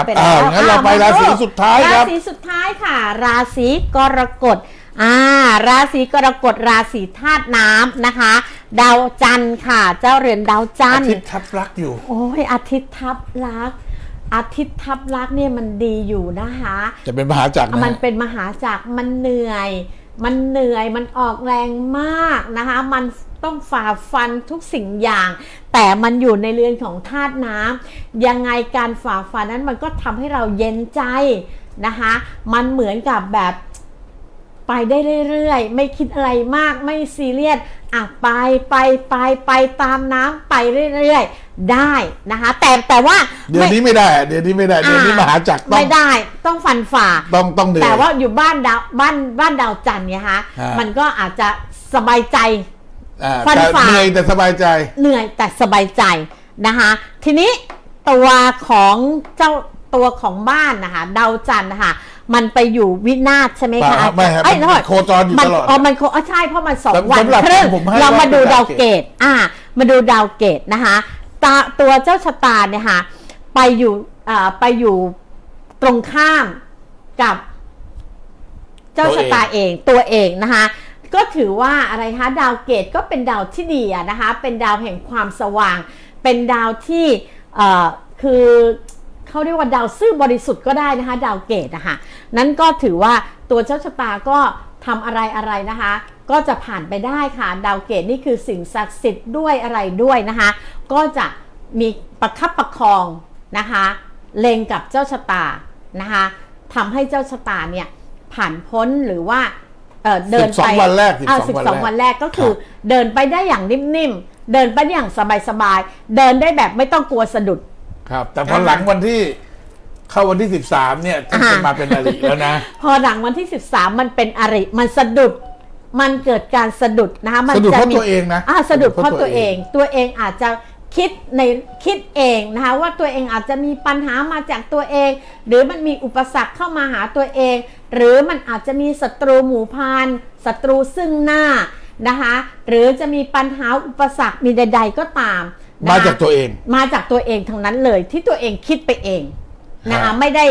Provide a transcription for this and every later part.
ครับไปอ่าแล้วงั้นเราไปอ่ราศีสุดท้ายครับ ราศีสุดท้ายค่ะ ราศีกรกฎอ่าราศีกรกฎราศีธาตุน้ำนะคะ ดาวจันทร์ค่ะ เจ้าเรือนดาวจัอานทร์ทิตย์ทับรักอยู่ โอ้ยอาทิตย์ทับลักษณ์อาทิตย์ทับลักษณ์เนี่ยมันดีอยู่นะคะ จะเป็นมหาจักรนะมันเป็นมหาจักรมันเหนื่อย มันเหนื่อยมันออกแรงมากนะคะ มัน ต้องฝ่าฟันทุกสิ่งอย่าง แต่มันอยู่ในเรือนของธาตุน้ำยังไงการฝ่าฟันนั้นมันก็ทำให้เราเย็นใจนะคะ มันเหมือนกับแบบไปได้เรื่อยๆ ไม่คิดอะไรมากไม่ซีเรียสอะไปไปไปไปตามน้ำไปเรื่อยๆ ได้นะคะ แต่แต่ว่าเดือนนี้ไม่ได้ เดือนนี้ไม่ได้เดือนนี้มหาจักรต้องไม่ได้ต้องฟันฝ่าต้องต้องเหนื่อยแต่ว่าอยู่บ้านดาวบ้านบ้านดาวจันทร์เนี่ยฮะฮะมันก็อาจจะสบายใจอ่า ฟันแต่ฝ่าเหนื่อยแต่สบายใจ เหนื่อยแต่สบายใจนะคะ ทีนี้ตัวของเจ้าตัวของบ้านนะคะดาวจันทร์นะคะมันไปอยู่วินาศใช่ไหมคะไม่ครับเอ้ยมันโทษโคจรอยู่มันตลอดอ๋อมันโคอ๋อใช่เพราะมันสองสำวันสำหรับครึ่งผมให้เรามาว่าดูเป็นดาดาววเกเกตตอ่า มาดูดาวเกตนะคะตาตัวเจ้าชะตาเนี่ยค่ะไปอยู่อ่าไปอยู่ตรงข้ามกับ เจ้าชะตาเองตัวเองนะคะ ก็ถือว่าอะไรคะดาวเกตก็เป็นดาวที่ดีอะนะคะ เป็นดาวแห่งความสว่าง เป็นดาวที่คือเขาเรียกว่าดาวซื่อบริสุทธิ์ก็ได้นะคะ ดาวเกตนะคะนั้นก็ถือว่าตัวเจ้าชะตาก็ทำอะไรอะไรนะคะ ก็จะผ่านไปได้ค่ะ ดาวเกตนี่คือสิ่งศักดิ์สิทธิ์ด้วยอะไรด้วยนะคะ ก็จะมีประคับประคองนะคะ เลงกับเจ้าชะตานะคะทำให้เจ้าชะตาเนี่ยผ่านพ้นหรือว่า เอ่อเดินไป12วันแรกอ่า12 12วันแรกก็คือครับเดินไปได้อย่างนิ่มๆ เดินไปได้อย่างสบายๆ เดินได้แบบไม่ต้องกลัวสะดุด ครับ แต่พอหลังวันที่เข้าวันที่สิบสามเนี่ยจะอ่ามาเป็นอริแล้วนะ พอหลังวันที่ 13 มันเป็นอริ มันสะดุด มันเกิดการสะดุดนะคะมันสะดุดจะเพราะมีตัวเองนะอ่าสะดุดเพราะสะดุดเพราะตัวเอง ตัวเองตัวเองอาจจะ คิดในคิดเองนะคะว่าตัวเองอาจจะมีปัญหามาจากตัวเอง หรือมันมีอุปสรรคเข้ามาหาตัวเอง หรือมันอาจจะมีศัตรูหมู่พานศัตรูซึ่งหน้านะคะหรือจะมีปัญหาอุปสรรคมีใด ๆก็ตามนะคะมาจากตัวเองมาจากตัวเองทั้งนั้นเลยที่ตัวเองคิดไปเองนะครัคะบไม่ได้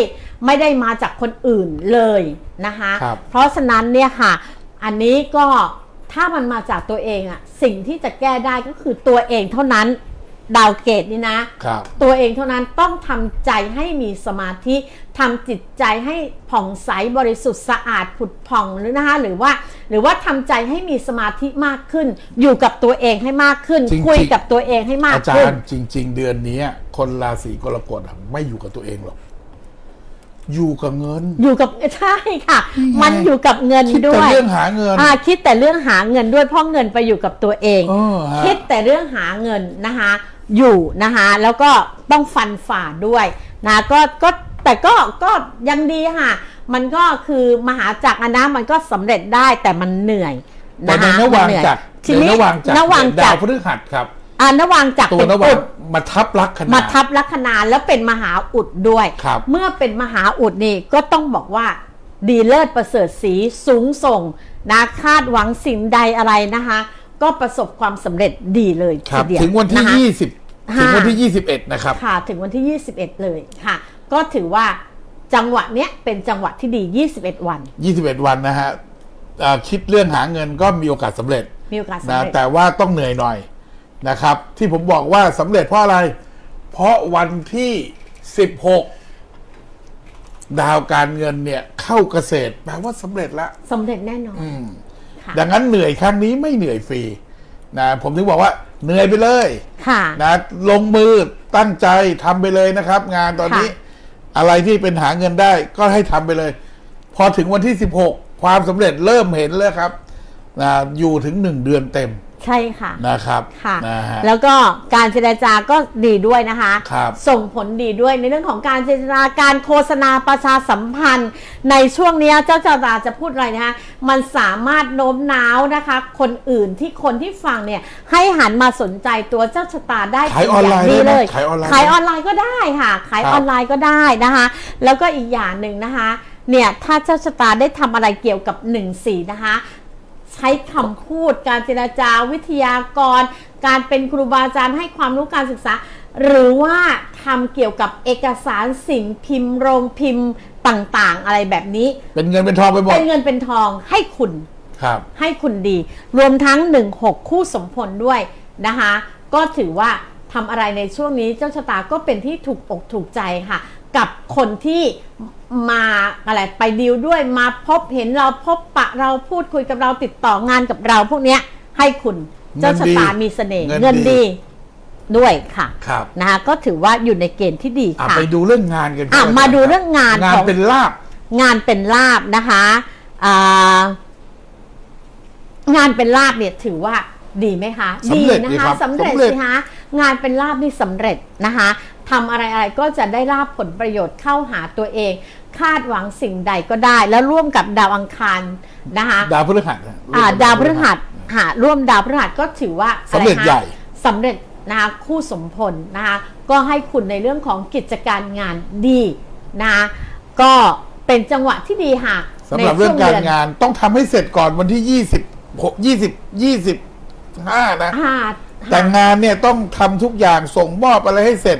ไม่ได้มาจากคนอื่นเลยนะคะครับเพราะฉะนั้นเนี่ยค่ะ อันนี้ก็ถ้ามันมาจากตัวเองอะสิ่งที่จะแก้ได้ก็คือตัวเองเท่านั้น ดาวเกตนี่นะ ครับ ตัวเองเท่านั้นต้องทำใจให้มีสมาธิทำจิตใจให้ผ่องใสบริสุทธิ์สะอาดผุดผ่องหรือนะคะหรือว่า หรือว่าทำใจให้มีสมาธิมากขึ้น อยู่กับตัวเองให้มากขึ้น จริงๆ คุยกับตัวเองให้มากอาจาขึ้น รย์จริง ๆ เดือนนี้คนราศีกรกฎอะไม่อยู่กับตัวเองหรอก อยู่กับเงิน อยู่กับใช่ค่ะนี่ไงมันอยู่กับเงินคิดด้แต่วยเรื่องหาเงินอ่าคิดแต่เรื่องหาเงินด้วยเพราะเงินไปอยู่กับตัวเองเออฮะคิดแต่เรื่องหาเงินนะคะ อยู่นะคะแล้วก็ต้องฟันฝ่าด้วยนะก็ก็แต่ก็ก็ยังดีค่ะ มันก็คือมหาจักรอะนะมันก็สำเร็จได้แต่มันเหนื่อยแต่นะในคะนวางมันเหนื่อยจักรทีในนี้นวางจักรนวางเนี่ยจัดาวกรพฤหัสครับ อ่านวางจักรตัวเป็นนวาอุงดมาทับลัคนามาทับลัคนาแล้วเป็นมหาอุดด้วย ครับ เมื่อเป็นมหาอุดนี่ก็ต้องบอกว่า ดีเลิศประเสริฐสีสูงส่งนะคาดหวังสิ่งใดอะไรนะคะ ก็ประสบความสำเร็จดีเลยครับ ทีเดียวถึงวันที่นะคะ ยี่สิบถึงวันค่ะที่ยี่สิบเอ็ดนะครับ ค่ะถึงวันที่ 21 เลยค่ะ ก็ถือว่าจังหวะเนี้ยเป็นจังหวะที่ดี 21 วัน ยี่สิบเอ็ดวันนะฮะอ่าคิดเรื่องหาเงินก็มีโอกาสสำเร็จมีโอกาสสำนะเร็จแต่ว่าต้องเหนื่อยหน่อย นะครับ ที่ผมบอกว่าสำเร็จเพราะอะไร เพราะวันที่สิบหกดาวการเงินเนี่ย เข้าเกษตรแปลว่าสำเร็จแล้วสำเร็จแน่นอน ค่ะ ดังนั้นเหนื่อยครั้งนี้ไม่เหนื่อยฟรีนะผมถึงบอกว่าเหนื่อยไปเลยค่ะ นะลงมือตั้งใจทำไปเลยนะครับ งานตอนนี้ ค่ะ อะไรที่เป็นหาเงินได้ก็ให้ทำไปเลย พอถึงวันที่ 16 ความสำเร็จเริ่มเห็นแล้วครับนะอยู่ถึงหนึ่งเดือนเต็ม ใช่ค่ะนะครับค่ะ นะฮะ แล้วก็การเจรจาก็ดีด้วยนะคะ ครับส่งผลดีด้วยในเรื่องของการเจรจาการโฆษณาประชาสัมพันธ์ ในช่วงเนี้ยเจ้าจาราจะพูดอะไรนะคะมันสามารถโน้มน้าวนะคะ คนอื่นที่คนที่ฟังเนี่ยให้หันมาสนใจตัวเจ้าชะตาได้ขายออนไลน์ดีได้ไหมเลยขายออนไลน์ขายออนไลน์ก็ได้ค่ะ ขายครับ ออนไลน์ก็ได้นะคะ แล้วก็อีกอย่างหนึ่งนะคะ เนี่ยถ้าเจ้าชะตาได้ทำอะไรเกี่ยวกับ1นสี่นะคะ ใช้คำพูด การเจราจาวิทยากร การเป็นครูบาอาจารย์ให้ความรู้การศึกษา หรือว่าทำเกี่ยวกับเอกสารสิ่งพิมพ์โรงพิมพ์ต่างๆ อะไรแบบนี้ เป็นเงินเป็นทองไปหมดเป็นเงินเป็นทองให้คุณ ครับ ให้คุณดี รวมทั้ง 16 คู่สมพลด้วยนะคะ ก็ถือว่าทำอะไรในช่วงนี้เจ้าชะตาก็เป็นที่ถูกอกถูกใจค่ะ กับคนที่มาอะไรไปดีลด้วยมาพบเห็นเราพบปะเราพูดคุยกับเราติดต่องานกับเรา พวกเนี้ยให้คุณเจ้าชะตามีเสน่ห์เงินดีเงินดีด้วยค่ะครับนะคะก็ถือว่าอยู่ในเกณฑ์ที่ดีอะค่ะไปดูเรื่องงานกันอะก่นมาดูเรื่องงานงานของเป็นลาบ งานเป็นลาบนะคะอ่างานเป็นลาบเนี่ยถือว่าดีไหมคะสำเร็จดีดีนะครัคะบสำเร็จสำเร็จสิคะงานเป็นลาบนี่สำเร็จนะคะ ทำอะไรอะไรก็จะได้ลาบผลประโยชน์เข้าหาตัวเอง คาดหวังสิ่งใดก็ได้ แล้วร่วมกับดาวอังคารนะคะดาวพฤหัสนะอ่าดาวพฤหัสหาร่วมดาวพฤหัสก็ถือว่าอะสำเร็จไคะใหญ่สำเร็จนะคะคู่สมพลนะคะก็ให้คุณในเรื่องของกิจการงานดีนะคะก็เป็นจังหวะที่ดีค่ะสำหรับในเรื่ช่อวงการดืนงานต้องทำให้เสร็จก่อนวันที่ยี่สิบยี่สิบยี่สิบห้านะอ่าแต่งานเนี่ยต้องทำทุกอย่างส่งมอบอะไรให้เสร็จ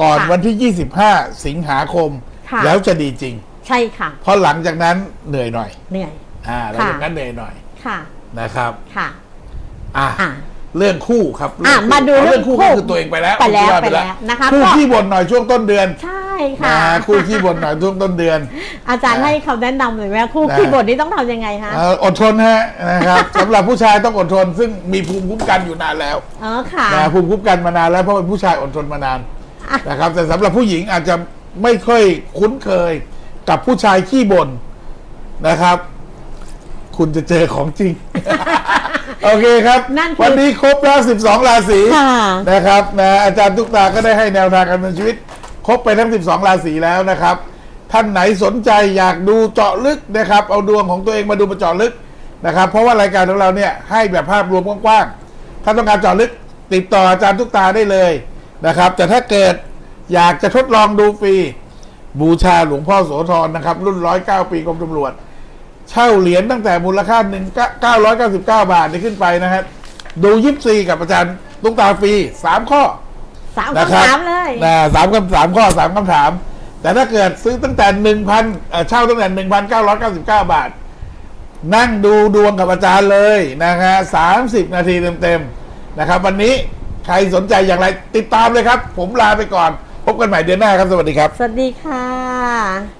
ก่อนค่ะวันที่ 25 สิงหาคม ค่ะ แล้วจะดีจริง ใช่ค่ะ เพราะหลังจากนั้นเหนื่อยหน่อย เหนื่อย อ่าหลังจากนั้นเหนื่อยหน่อยค่ะนะครับ ค่ะอะ อะ เรื่องคู่ครับอะเรื่องคู่มาดูเอาเรื่เรื่อองงคู่คู่ก็คือตัวเองไปแล้วไปแล้วคุณไปว่าแล้วนะคะคู่ก็ขี้บ่นหน่อยช่วงต้นเดือนใช่นะค่ะคู่ขี้บ่นหน่อยช่วงต้นเดือน อาจารย์นะให้คำแนะนำเลยไหมคู่นะขี้บ่นนี่ต้องทำยังไงคะเอ่ออดทนฮะนะครับ สำหรับผู้ชายต้องอดทน ซึ่งมีภูมิคุ้มกันอยู่นานแล้วอ๋อค่ะ นะภูมิคุ้มกันมานานแล้วเพราะเป็นผู้ชายอดทนมานานอะ นะครับ แต่สำหรับผู้หญิงอาจจะไม่ค่อยคุ้นเคยกับผู้ชายขี้บ่นนะครับ คุณจะเจอของจริง โอเคครับ นั่นคือวันนี้ครบแล้ว 12 ราศีค่ะ นะครับนะอาจารย์ทุกตาก็ได้ให้แนวทางการดำเนินชีวิต ครบไปทั้ง 12 ราศีแล้วนะครับ ท่านไหนสนใจอยากดูเจาะลึกนะครับ เอาดวงของตัวเองมาดูมาเจาะลึกนะครับ เพราะว่ารายการของเราเนี่ยให้แบบภาพรวมกว้างๆถ้าต้องการเจาะลึก ติดต่ออาจารย์ทุกตาได้เลย นะครับ แต่ถ้าเกิดอยากจะทดลองดูฟรี บูชาหลวงพ่อโสธรนะครับ รุ่น109ปีกรมตำรวจ เช่าเหรียญตั้งแต่มูลค่า1 999บาทนี่ขึ้นไปนะครับ ดูยิปซีกับอาจารย์ตุ๊กตาฟรีสามข้อสามนะคคำรับถามเลยนะสามคำสามข้อสามคำถาม แต่ถ้าเกิดซื้อตั้งแต่หนึ่งพันเช่าตั้งแต่หนึ่งพันเก้าร้อยเก้าสิบเก้าบาท นั่งดูดวงกับอาจารย์เลยนะฮะสามสิบนาทีเต็มๆนะครับ วันนี้ ใครสนใจอย่างไรติดตามเลยครับ ผมลาไปก่อน พบกันใหม่เดือนหน้าครับ สวัสดีครับ สวัสดีค่ะ